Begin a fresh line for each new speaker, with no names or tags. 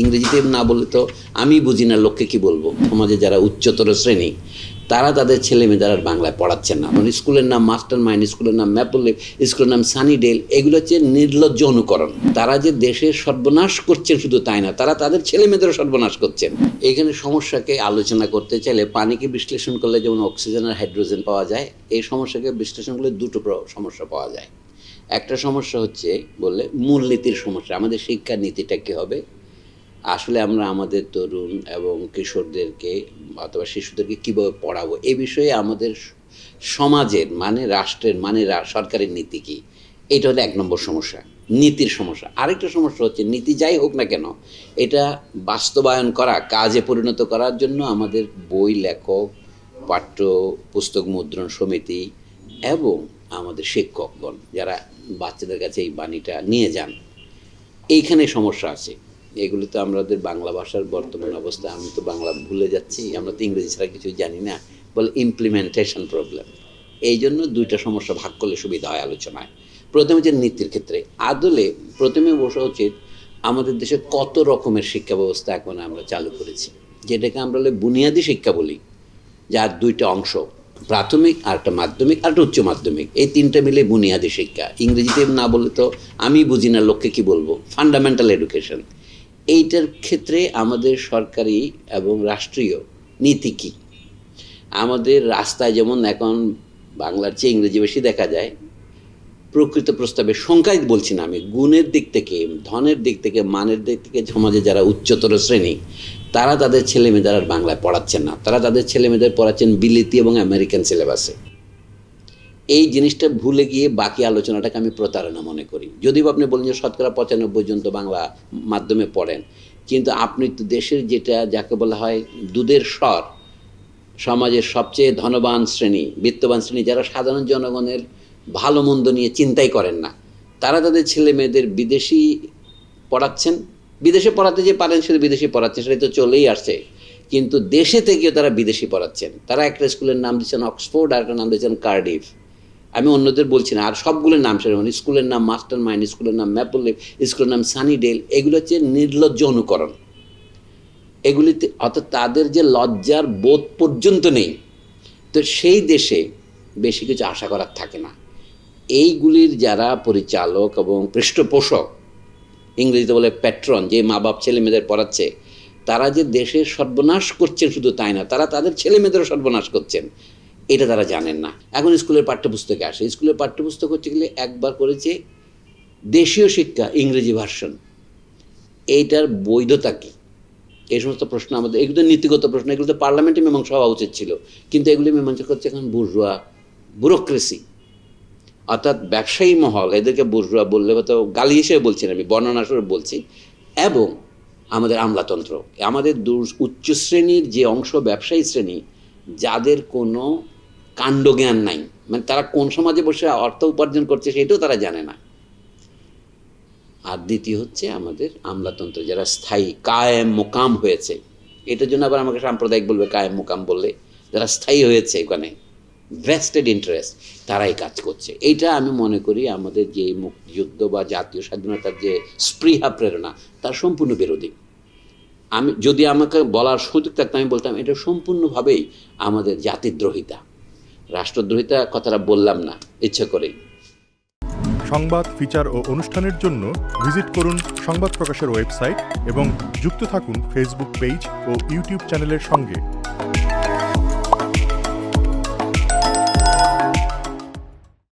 ইংরেজিতে না বললে তো আমি বুঝি না লোককে কি বলব? সমাজে যারা উচ্চতর শ্রেণি, তারা তাদের ছেলে মেয়েদের আর বাংলায় পড়াচ্ছেন না। মানে স্কুলের নাম মাস্টার মাইন্ড স্কুলের নাম ম্যাপলে স্কুলের নাম সানিডেল এগুলো হচ্ছে নির্লজ্জ অনুকরণ। তারা যে দেশের সর্বনাশ করছেন শুধু তাই না, তারা তাদের ছেলে মেয়েদেরও সর্বনাশ করছেন। এখানে সমস্যাকে আলোচনা করতে চাইলে পানিকে বিশ্লেষণ করলে যেমন অক্সিজেন আর হাইড্রোজেন পাওয়া যায়, এই সমস্যাকে বিশ্লেষণ করলে দুটো সমস্যা পাওয়া যায়। একটা সমস্যা হচ্ছে বললে মূলনীতির সমস্যা, আমাদের শিক্ষা নীতিটা কী হবে? আসলে আমরা আমাদের তরুণ এবং কিশোরদেরকে অথবা শিশুদেরকে কীভাবে পড়াবো? এ বিষয়ে আমাদের সমাজের মানে রাষ্ট্রের মানে সরকারের নীতি কী? এটা হলো এক নম্বর সমস্যা, নীতির সমস্যা। আরেকটা সমস্যা হচ্ছে নীতি যাই হোক না কেন, এটা বাস্তবায়ন করা, কাজে পরিণত করার জন্য আমাদের বই, লেখক, পাঠ্য, পুস্তক মুদ্রণ সমিতি এবং আমাদের শিক্ষকগণ যারা বাচ্চাদের কাছে এই বাণীটা নিয়ে যান, এইখানে সমস্যা আছে। এগুলো তো আমাদের বাংলা ভাষার বর্তমান অবস্থা, আমি তো বাংলা ভুলে যাচ্ছি, আমরা তো ইংরেজি ছাড়া কিছুই জানি না, বলে ইমপ্লিমেন্টেশন প্রবলেম এই জন্য দুইটা সমস্যা ভাগ করলে সুবিধা হয় আলোচনায়। প্রথমে যে নীতির ক্ষেত্রে। আদলে প্রথমে বসা উচিত আমাদের দেশে কত রকমের শিক্ষা ব্যবস্থা এখন আমরা চালু করেছি। যেটাকে আমরা বলে বুনিয়াদী শিক্ষা বলি, যার দুইটা অংশ, প্রাথমিক আর একটা মাধ্যমিক, আর একটা উচ্চ মাধ্যমিক। এই তিনটা মিলে বুনিয়াদী শিক্ষা। ইংরেজিতে না বললে তো আমি বুঝি না, লোককে কি বলব? ফান্ডামেন্টাল এডুকেশন এইটার ক্ষেত্রে আমাদের সরকারি এবং রাষ্ট্রীয় নীতি কী? আমাদের রাস্তায় যেমন এখন বাংলার চেয়ে ইংরেজি বেশি দেখা যায়, প্রকৃত প্রস্তাবে সংখ্যায় বলছি না আমি, গুণের দিক থেকে, ধনের দিক থেকে, মানের দিক থেকে সমাজে যারা উচ্চতর শ্রেণি, তারা তাদের ছেলে মেয়েদের আর বাংলায় পড়াচ্ছেন না। তারা তাদের ছেলে মেয়েদের পড়াচ্ছেন বিলিতি এবং আমেরিকান সিলেবাসে। এই জিনিসটা ভুলে গিয়ে বাকি আলোচনাটাকে আমি প্রতারণা মনে করি। যদিও আপনি বলেন যে শতকরা পঁচানব্বই পর্যন্ত বাংলা মাধ্যমে পড়েন, কিন্তু আপনি তো দেশের যেটা, যাকে বলা হয় দুধের স্বর, সমাজের সবচেয়ে ধনবান শ্রেণি, বিত্তবান শ্রেণি, যারা সাধারণ জনগণের ভালো মন্দ নিয়ে চিন্তাই করেন না, তারা তাদের ছেলে মেয়েদের বিদেশি পড়াচ্ছেন। বিদেশে পড়াতে যে পারেন, সেটা বিদেশি পড়াচ্ছেন সেটা তো চলেই আসছে। কিন্তু দেশে থেকেও তারা বিদেশি পড়াচ্ছেন। তারা একটা স্কুলের নাম দিচ্ছেন অক্সফোর্ড, আর একটা নাম দিচ্ছেন কার্ডিফ। আমি অন্যদের বলছি না, আর সবগুলোর নাম সেরকম স্কুলের নাম মাস্টার মাইন্ড স্কুলের নাম ম্যাপলে স্কুলের নাম সানিডেল, এগুলো হচ্ছে নির্লজ্জ অনুকরণ। এগুলিতে অর্থাৎ তাদের যে লজ্জার বোধ পর্যন্ত নেই। তো সেই দেশে বেশি কিছু আশা করার থাকে না। এইগুলির যারা পরিচালক এবং পৃষ্ঠপোষক, ইংরেজিতে বলে প্যাট্রন যে মা বাপ ছেলে মেয়েদের পড়াচ্ছে, তারা যে দেশের সর্বনাশ করছেন শুধু তাই না, তারা তাদের ছেলে মেয়েদেরও সর্বনাশ করছেন। এটা তারা জানেন না। এখন স্কুলের পাঠ্যপুস্তকে আসে। স্কুলের পাঠ্যপুস্তক হচ্ছে গেলে একবার করেছে দেশীয় শিক্ষা, ইংরেজি ভার্সন। এইটার বৈধতা কী? এই সমস্ত প্রশ্ন আমাদের, এগুলো নীতিগত প্রশ্ন, এগুলো তো পার্লামেন্টে মীমাংসা হওয়া উচিত ছিল। কিন্তু এগুলি মীমাংসা করছে এখন বুর্জুয়া, ব্যুরোক্রেসি। অর্থাৎ ব্যবসায়ী মহল, এদেরকে বুর্জুয়া বললে হয়তো গালি হিসেবে বলছি আমি বর্ণনা স্বরূপ বলছি। এবং আমাদের আমলাতন্ত্র, আমাদের দূর উচ্চ শ্রেণির যে অংশ ব্যবসায়ী শ্রেণি, যাদের কোনো কাণ্ডজ্ঞান নাই। মানে তারা কোন সমাজে বসে অর্থ উপার্জন করছে সেটাও তারা জানে না। আর দ্বিতীয় হচ্ছে আমাদের আমলাতন্ত্র, যারা স্থায়ী, কায়েম, মোকাম হয়েছে। এটার জন্য আবার আমাকে সাম্প্রদায়িক বলবে, কায়েম, মোকাম বললে, যারা স্থায়ী হয়েছে ওখানে ভেস্টেড ইন্টারেস্ট তারাই কাজ করছে। এইটা আমি মনে করি আমাদের যে মুক্তিযুদ্ধ বা জাতীয় স্বাধীনতার যে স্পৃহা, প্রেরণা, তার সম্পূর্ণ বিরোধী। আমি, যদি আমাকে বলার সুযোগ থাকতো, আমি বলতাম, এটা সম্পূর্ণভাবেই আমাদের জাতিদ্রোহিতা। রাষ্ট্রদ্রোহিতা কথাটা বললাম না, ইচ্ছে করেই।
সংবাদ, ফিচার ও অনুষ্ঠানের জন্য ভিজিট করুন সংবাদ প্রকাশের ওয়েবসাইট এবং যুক্ত থাকুন ফেসবুক পেজ ও ইউটিউব চ্যানেলের সঙ্গে।